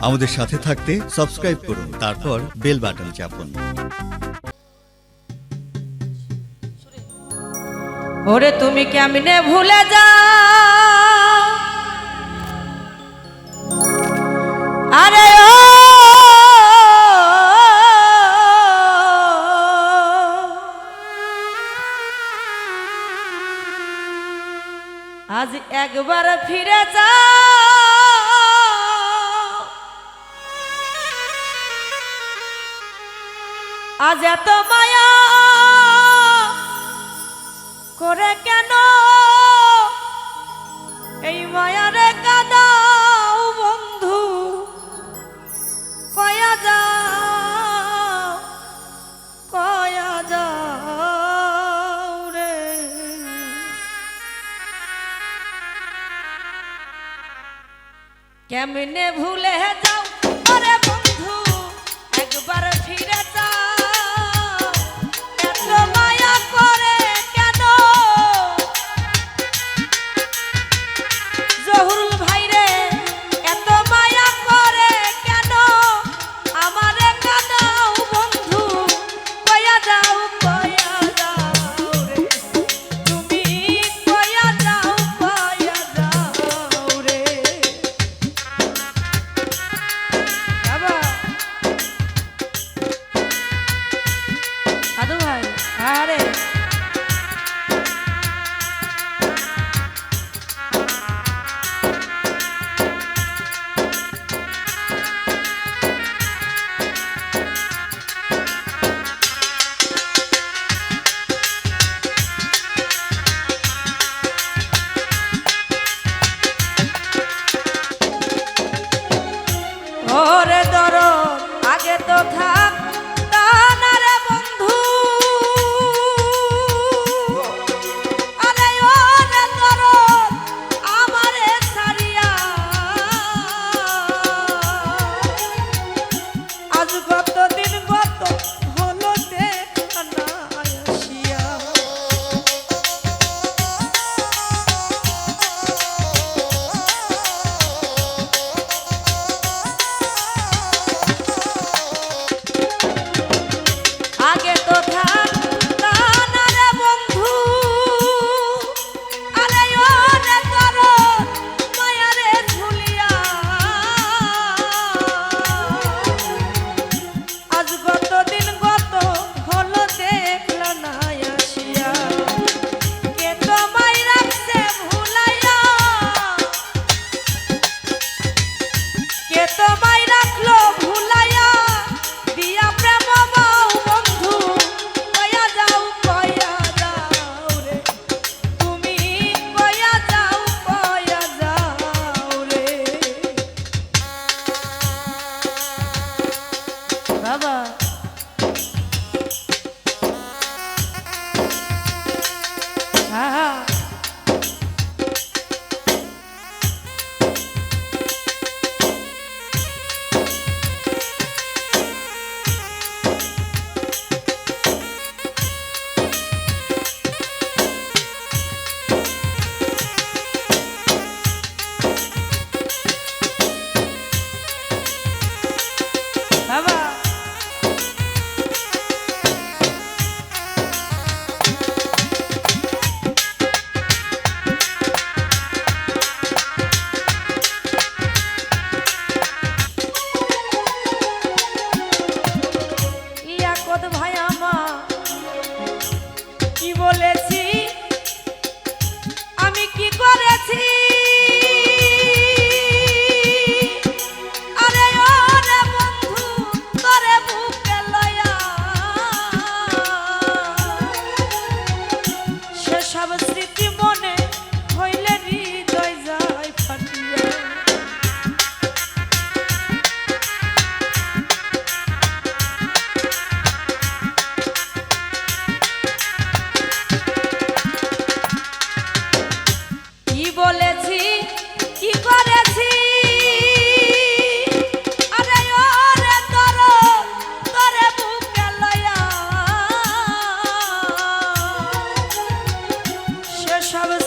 আমাদের সাথে থাকতে সাবস্ক্রাইব করুন, তারপর বেল বাটন চাপুন। ওরে, তুমি কেমনে ভুলে যাও? আরে ও! আজ একবার ফিরে যাও। আজ এত মায়া করে কেন? এই মায়ার কাদাও বন্ধু, কয়া যা কয়া যাও রে। কেমনে ভুলে যাও? আরে বন্ধু, একবার ফিরে করে দরদ আগে তো খা সব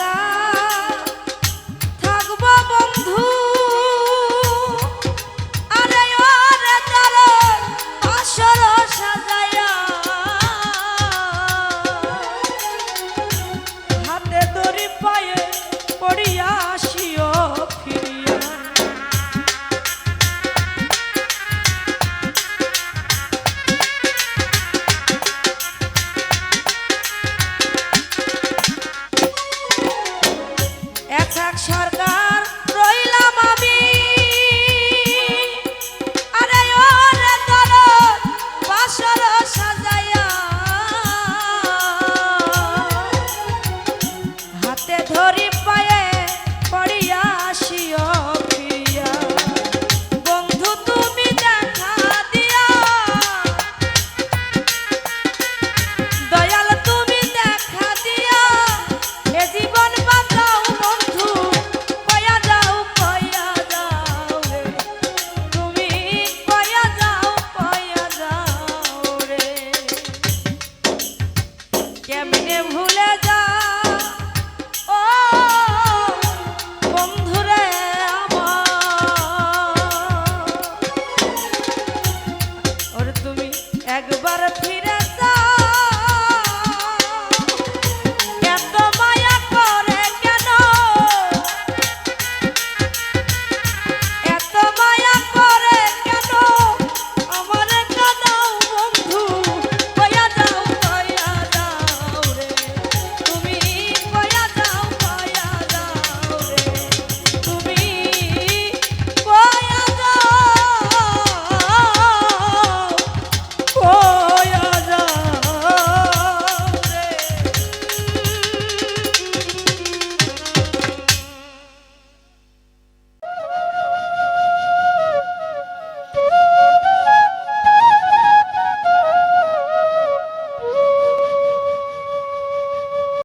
God. কেমনে ভুলে